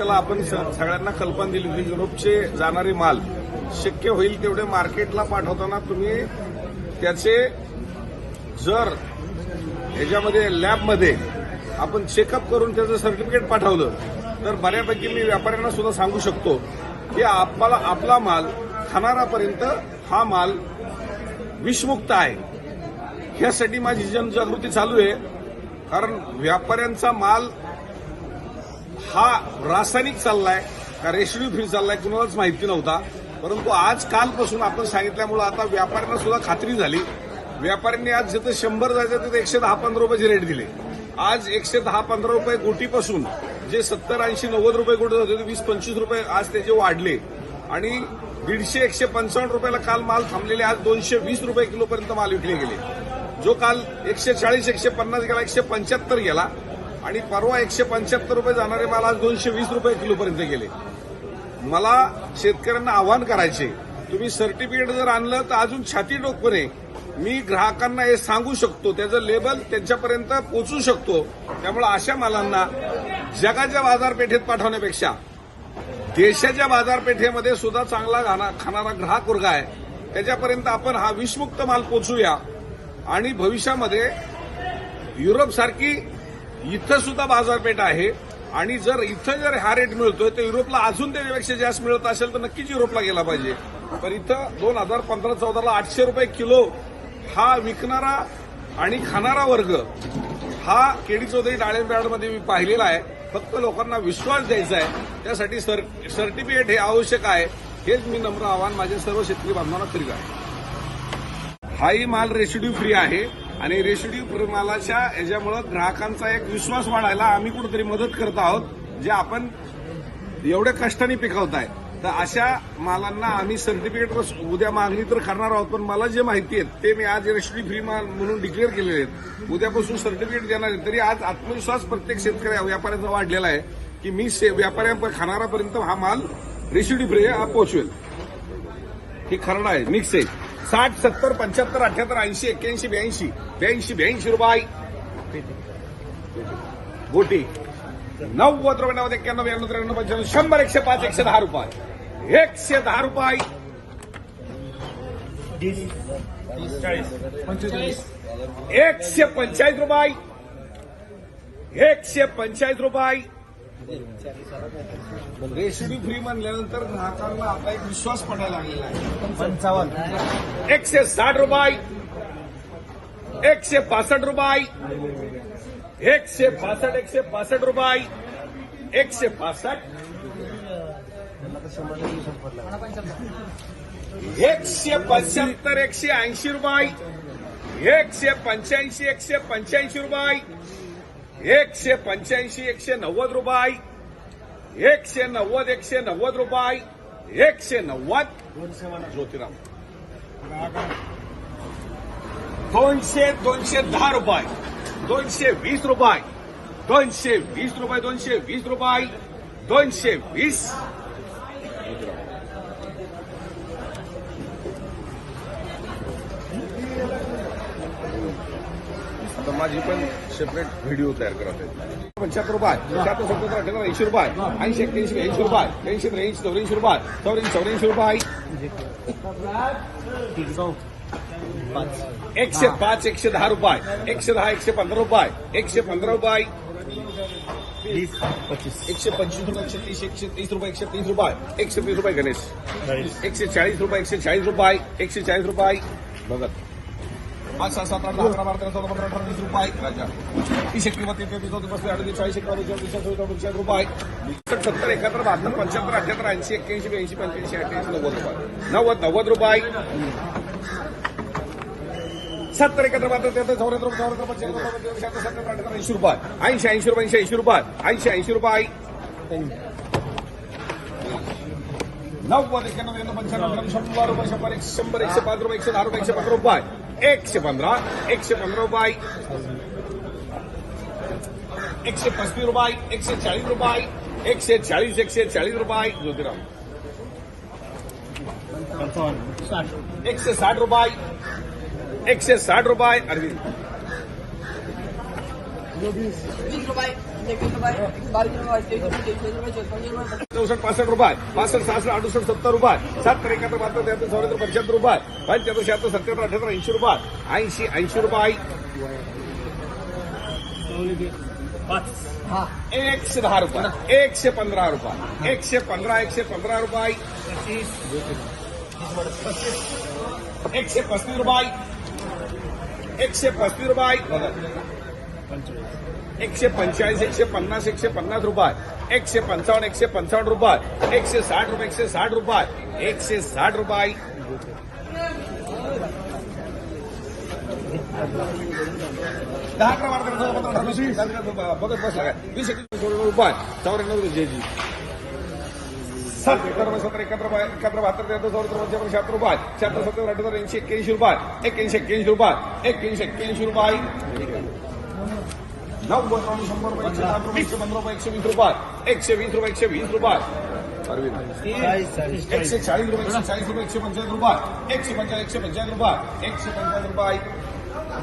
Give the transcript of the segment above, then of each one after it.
त्याला आपण सगळ्यांना कल्पना दिली होती युरोपचे जाणारे माल शक्य होईल तेवढे मार्केटला पाठवताना तुम्ही त्याचे जर ह्याच्यामध्ये लॅबमध्ये आपण चेकअप करून त्याचं सर्टिफिकेट पाठवलं तर बऱ्यापैकी मी व्यापाऱ्यांना सुद्धा सांगू शकतो की आपला आपला माल खाणारापर्यंत हा माल विषमुक्त आहे. ह्यासाठी माझी जनजागृती चालू आहे. कारण व्यापाऱ्यांचा माल हा रासायनिक चाललाय का रेशनिंग फ्री चाललाय कुणालाच माहिती नव्हता. परंतु आज कालपासून आपण सांगितल्यामुळे आता व्यापाऱ्यांना सुद्धा खात्री झाली. व्यापाऱ्यांनी आज जिथं शंभर जायचं तिथे एकशे दहा पंधरा रुपयाचे रेट दिले. आज एकशे दहा पंधरा रुपये गोटीपासून जे सत्तर ऐंशी नव्वद रुपये गोटी होते वीस पंचवीस रुपये आज त्याचे वाढले. आणि दीडशे एकशे पंचावन्न रुपयाला काल माल थांबलेले आज दोनशे वीस रुपये किलोपर्यंत माल विकले गेले. जो काल एकशे चाळीस एकशे पन्नास गेला एकशे पंच्याहत्तर गेला. आणि परवा एकशे पंच्याहत्तर रुपये जाणारे माल आज दोनशे वीस रुपये किलोपर्यंत गेले. मला शेतकऱ्यांना आव्हान करायचे तुम्ही सर्टिफिकेट जर आणलं तर अजून छाती डोकपणे मी ग्राहकांना हे सांगू शकतो त्याचं लेबल त्यांच्यापर्यंत पोचू शकतो. त्यामुळे अशा मालांना जगाच्या बाजारपेठेत पाठवण्यापेक्षा देशाच्या बाजारपेठेमध्ये सुद्धा चांगला खाणारा ग्राहक वर्ग आहे. त्याच्यापर्यंत आपण हा विषमुक्त माल पोचूया. आणि भविष्यामध्ये युरोपसारखी इथं सुद्धा बाजारपेठ आहे. आणि जर इथं जर हा रेट मिळतोय तर युरोपला अजून त्याच्यापेक्षा जास्त मिळत असेल तर नक्कीच युरोपला गेला पाहिजे. पण इथं दोन हजार पंधरा चौदाला आठशे रुपये किलो हा विकणारा आणि खाणारा वर्ग हा केडी चौधरी डाळेंब्याडमध्ये मी पाहिलेला आहे. फक्त लोकांना विश्वास द्यायचा आहे. त्यासाठी सर सर्टिफिकेट हे आवश्यक आहे. हेच मी नम्र आव्हान माझ्या सर्व शेतकरी बांधवांना करीत आहे. हाही माल रेसिड्यू फ्री आहे. आणि रेशिड्यू फ्री मालाच्या याच्यामुळं ग्राहकांचा एक विश्वास वाढायला आम्ही कुठेतरी मदत करत आहोत जे आपण एवढ्या कष्टाने पिकवत आहे तर अशा मालांना आम्ही सर्टिफिकेट उद्या मागणी तर करणार आहोत पण मला जे माहिती आहे ते मी आज रेशिडी फ्री माल म्हणून डिक्लेअर केलेले आहेत. उद्यापासून सर्टिफिकेट देणार आहे तरी आज आत्मविश्वास प्रत्येक शेतकऱ्या व्यापाऱ्याचा वाढलेला आहे की मी से- व्यापाऱ्यांपर्यंत खाणारापर्यंत हा माल रेशिडी फ्री हा पोहोचवेल. ही खरडा आहे मिक्स आहे. साठ सत्तर पंच्याहत्तर अठ्याहत्तर ऐंशी एक्क्याऐंशी ब्याऐंशी. ब्याऐंशी ब्याऐंशी रुपये. गोटी. नव्वद रुपये नव्वद एक्क्याण्णव ब्याण्णव त्र्याण्णव पंच्याण्णव शंभर एकशे पाच एकशे दहा रुपये. एकशे दहा रुपये. एकशे पंचाळीस रुपये. एकशे पंचाळीस रुपये. रेसिडी फ्री म्हणल्यानंतर ग्राहकांना आता एक विश्वास पडायला लागलेला आहे. पंचावन्न. एकशे साठ रुपये. एकशे पासष्ट रुपये. एकशे पासष्ट एकशे पासष्ट रुपये. एकशे पासष्ट. एकशे पंच्याहत्तर एकशे ऐंशी रुपये. एकशे पंच्याऐंशी एकशे पंच्याऐंशी रुपये. एकशे पंच्याऐंशी एकशे नव्वद रुपये. एकशे नव्वद एकशे नव्वद रुपये. एकशे नव्वद. ज्योतिराम. दोनशे दोनशे दहा रुपये. दोनशे वीस रुपये. दोनशे वीस रुपये दोनशे वीस रुपये. दोनशे वीस. आता माझी सेपरेट व्हिडिओ तयार करत आहे पंच्याहत्तर रुपये शहात्तर सत्तर अठ्याहत्तर ऐंशी रुपये, ऐंशी एक्क्याऐंशी, ऐंशी रुपये, ऐंशी त्र्याऐंशी चौऱ्याऐंशी रुपये, चौऱ्याऐंशी चौऱ्याऐंशी रुपये. एकशे पाच, एकशे दहा रुपये, एकशे दहा, एकशे पंधरा रुपये, एकशे पंधरा रुपये. एकशे पंचवीस रुपये, एकशे तीस एकशे तीस रुपये, एकशे तीस रुपये, एकशे तीस रुपये गणेश. एकशे चाळीस रुपये, एकशे चाळीस रुपये, एकशे चाळीस रुपये. बघत पाच सहा सात आठ दहा अकरा बारा तेरा चौदा पंधरा अठरा वीस रुपये राजा. तीस एकशे बत्तीस तेहतीस चौतीस पस्तीस अडतीस चाळीस एकशे चौदा रुपये एकसष्ट सत्तर एकाहत्तर बहात्तर पंच्याहत्तर अठ्याहत्तर ऐंशी एक्क्याऐंशी ब्याऐंशी पंच्याऐंशी अठ्ठ्याऐंशी नव्वद रुपये नव्वद नव्वद रुपये सत्तर एकाहत्तर बहात्तर तेहत्तर चौऱ्याहत्तर चौऱ्याहत्तर पंच्याहत्तर सत्तर अठ्याहत्तर ऐंशी रुपये ऐंशी ऐंशी रुपये ऐंशी ऐंशी रुपये ऐंशी ऐंशी रुपये नव्वद एक्क्याण्णव ब्याण्णव पंच्याण्णव शंभर रुपये शंभर एकशे शंभर एकशे पाच रुपये एकशे दहा रुपये एकशे पंधरा रुपये एकशे पंधरा एकशे पंधरा रुपये एकशे पस्तीस रुपये एकशे चाळीस रुपये एकशे चाळीस एकशे चाळीस रुपये ज्योतिराम पंचावन्न साठ साठ रुपये एकशे साठ रुपये अरविंद। रुपये चौसष्ट पासष्ट रुपये, पासष्ट, सहासष्ट अडुसष्ट सत्तर रुपये, सात तर एकाहत्तर, बहात्तर, त्र्याहत्तर, चौऱ्याहत्तर, पंच्याहत्तर रुपये, पंच्याहत्तर, शहात्तर, सत्याहत्तर, अठ्याहत्तर, ऐंशी रुपये, ऐंशी ऐंशी रुपये एकशे दहा रुपये, एकशे पंधरा रुपये, एकशे पंधरा एकशे पंधरा रुपये एकशे पस्तीस रुपये एकशे पस्तीस रुपये एकशे पंचेचाळीस एकशे पन्नास एकशे पन्नास रुपये। एकशे पंचावन्न एकशे पंचावन्न रुपये। एकशे साठ रुपये एकशे साठ रुपये। एकशे साठ रुपये। दहा एकवीस रुपये। चौऱ्याण्णव रुपये सात सत्तर रुपये शहात्तर एक्क्याऐंशी रुपये। एक्क्याऐंशी रुपये। एक्क्याऐंशी रुपये। नव्वद नव्वद शंभर रुपये एकशे दहा रुपये एकशे पंधरा रुपये एकशे वीस रुपये एकशे वीस रुपये एकशे वीस रुपये एकशे चाळीस रुपये एकशे चाळीस रुपये एकशे पंचाळीस रुपये एकशे पंचाळीस एकशे पंचाळीस रुपये एकशे पंचाळीस रुपये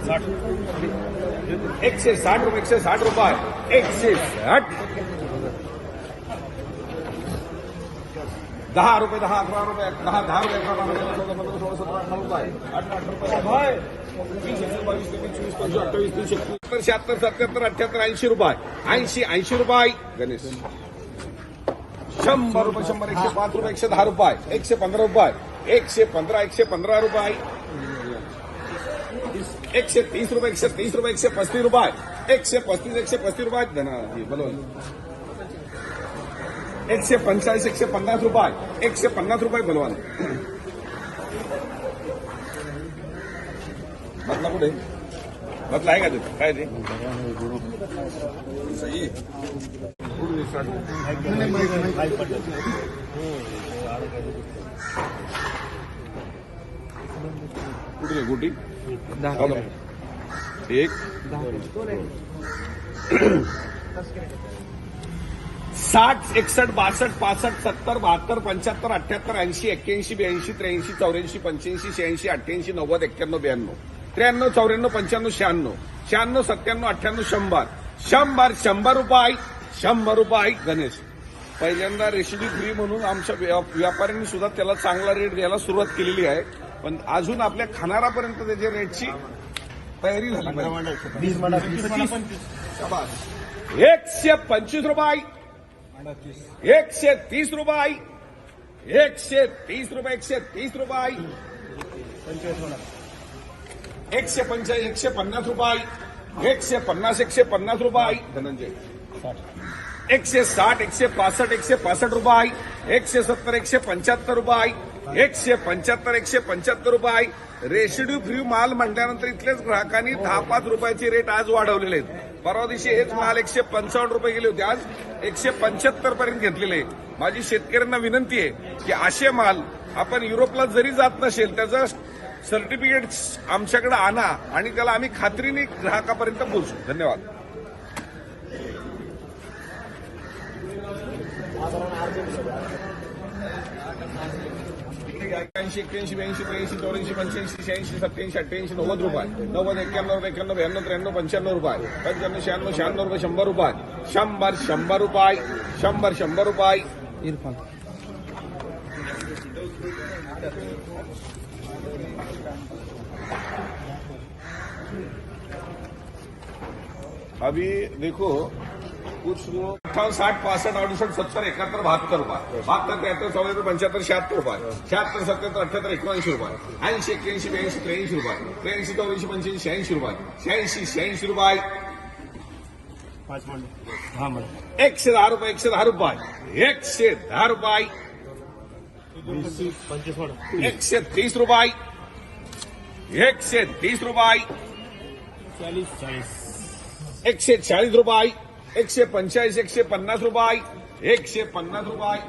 साठ एकशे साठ रुपये एकशे साठ रुपये एकशे साठ दहा रुपये दहा अकरा रुपये दहा दहा रुपये अकरा पंधरा सोळा सतरा अठरा रुपये अठरा रुपये शहात्तर सत्याहत्तर अठ्याहत्तर ऐंशी रुपये. ऐंशी ऐंशी रुपये. गणेश. शंभर रुपये शंभर एकशे पाच रुपये एकशे दहा रुपये. एकशे पंधरा रुपये. एकशे पंधरा एकशे पंधरा रुपये. एकशे तीस रुपये एकशे तीस रुपये एकशे पस्तीस रुपये. एकशे पस्तीस एकशे पस्तीस रुपये. धनाजी बरोबर एकशे पंचाळीस एकशे पन्नास रुपये. एकशे पन्नास रुपये बलवान बदला कुठे? बदला आहे का ते काय ते? कुठे गोटी? एक. साठ एकसष्ट बासष्ट पासष्ट सत्तर बहात्तर पंच्याहत्तर अठ्याहत्तर ऐंशी एक्क्याऐंशी ब्याऐंशी त्र्याऐंशी चौऱ्याऐंशी पंच्याऐंशी शहाऐंशी अठ्ठ्याऐंशी नव्वद एक्क्याण्णव ब्याण्णव. त्र्याण्णव चौऱ्याण्णव पंच्याण्णव शहाण्णव. शहाण्णव सत्त्याण्णव अठ्ठ्याण्णव शंभर. शंभर शंभर रुपये. शंभर रुपये गणेश. पहिल्यांदा रेसिडी फ्री म्हणून आमच्या व्या- व्यापाऱ्यांनी सुद्धा त्याला चांगला रेट द्यायला सुरुवात केलेली आहे. पण अजून आपल्या खाणारापर्यंत त्याच्या रेटची तयारी झाली. एकशे पंचवीस रुपये. एकशे तीस रुपये. एकशे तीस रुपये एकशे तीस रुपये. एकशे पंचाळीस एकशे पन्नास रुपये. एकशे पन्नास एकशे पन्नास रुपये. धनंजय. एकशे साठ एकशे पासष्ट एकशे पासष्ट रुपये. एकशे सत्तर एकशे पंच्याहत्तर रुपये. एकशे पंच्याहत्तर एकशे पंच्याहत्तर रुपये. रेसिड्यू फ्री माल म्हटल्यानंतर इथलेच ग्राहकांनी दहा पाच रुपयाचे रेट आज वाढवलेले आहेत. परवा दिवशी हेच माल एकशे पंचावन्न रुपये गेले होते. आज एकशे पंच्याहत्तर पर्यंत घेतलेले. माझी शेतकऱ्यांना विनंती आहे की असे माल आपण युरोपला जरी जात नसेल त्याचं सर्टिफिकेट आमच्याकडे आणा आणि त्याला आम्ही खात्रीने ग्राहकापर्यंत पोहोचू. धन्यवाद. ऐंशी एक्क्याऐंशी ब्याऐंशी त्र्याऐंशी चौऱ्याऐंशी पंच्याऐंशी शहाऐंशी सत्याऐंशी अठ्ठ्याऐंशी नव्वद रुपये. नव्वद एक्क्याण्णव एक्क्याण्णव ब्याण्णव त्र्याण्णव पंच्याण्णव रुपये. पंच्याण्णव शहाण्णव शहाण्णव रुपये शंभर रुपये. शंभर शंभर रुपये. शंभर शंभर रुपये. अभी देखो कुछ लोग अट्ठावन साठ पासष्ट अडुसठ सत्तर एकाहत्तर बहात्तर रुपये बहात्तर त्र्याहत्तर चौहत्तर पंच्याहत्तर शहात्तर रुपये शहात्तर सत्याहत्तर अठ्याहत्तर एकोणऐंशी रुपये ऐंशी एक्क्याऐंशी ब्याऐंशी त्र्याऐंशी रुपये त्र्याऐंशी चौऱ्याऐंशी पंच्याऐंशी शहाऐंशी रुपये शहाऐंशी शहाऐंशी रुपये एकशे दहा रुपये एकशे दहा रुपये एकशे दहा रुपये एकशे तीस रुपये एकशे तीस रुपये चाळीस चाळीस एकशे चाळीस रुपये एकशे पंचाळीस एकशे पन्नास रुपये एकशे पन्नास रुपये.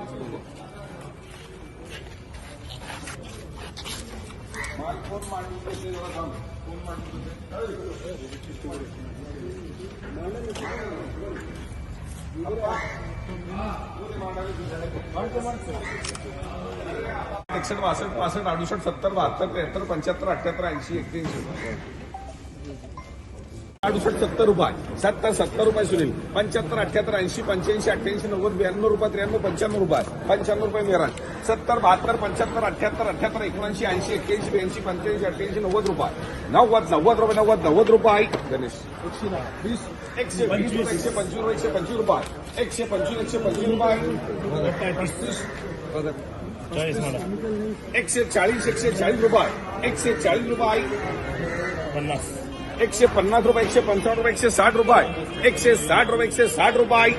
एकसष्ट बासष्ट पासष्ट अडुसष्ट सत्तर बहात्तर त्र्याहत्तर पंच्याहत्तर अठ्याहत्तर ऐंशी एकतीस. अडुसष्ट सत्तर रुपये. सत्तर सत्तर रुपये सुनील. पंच्याहत्तर अठ्याहत्तर ऐंशी पंच्याऐंशी अठ्ठ्याऐंशी नव्वद ब्याण्णव रुपये त्र्याण्णव पंच्याण्णव रुपये. पंच्याण्णव रुपये मेरा सत्तर बहात्तर पंच्याहत्तर अठ्याहत्तर अठ्याहत्तर एकोणऐंशी ऐंशी एक्क्याऐंशी ब्याऐंशी पंच्याऐंशी अठ्ठ्याऐंशी नव्वद रुपये. नव्वद नव्वद रुपये नव्वद नव्वद रुपये गणेश. वीस एकशे वीस रुपये एकशे पंचवीस रुपये एकशे पंचवीस रुपये. एकशे पंचवीस एकशे पंचवीस रुपये. पस्तीस. एकशे चाळीस एकशे चाळीस रुपये. एकशे चाळीस रुपये पन्नास. एकशे पन्नास रुपये एकशे पंचावन्न रुपये एकशे साठ रुपये एकशे साठ रुपये एकशे साठ रुपये.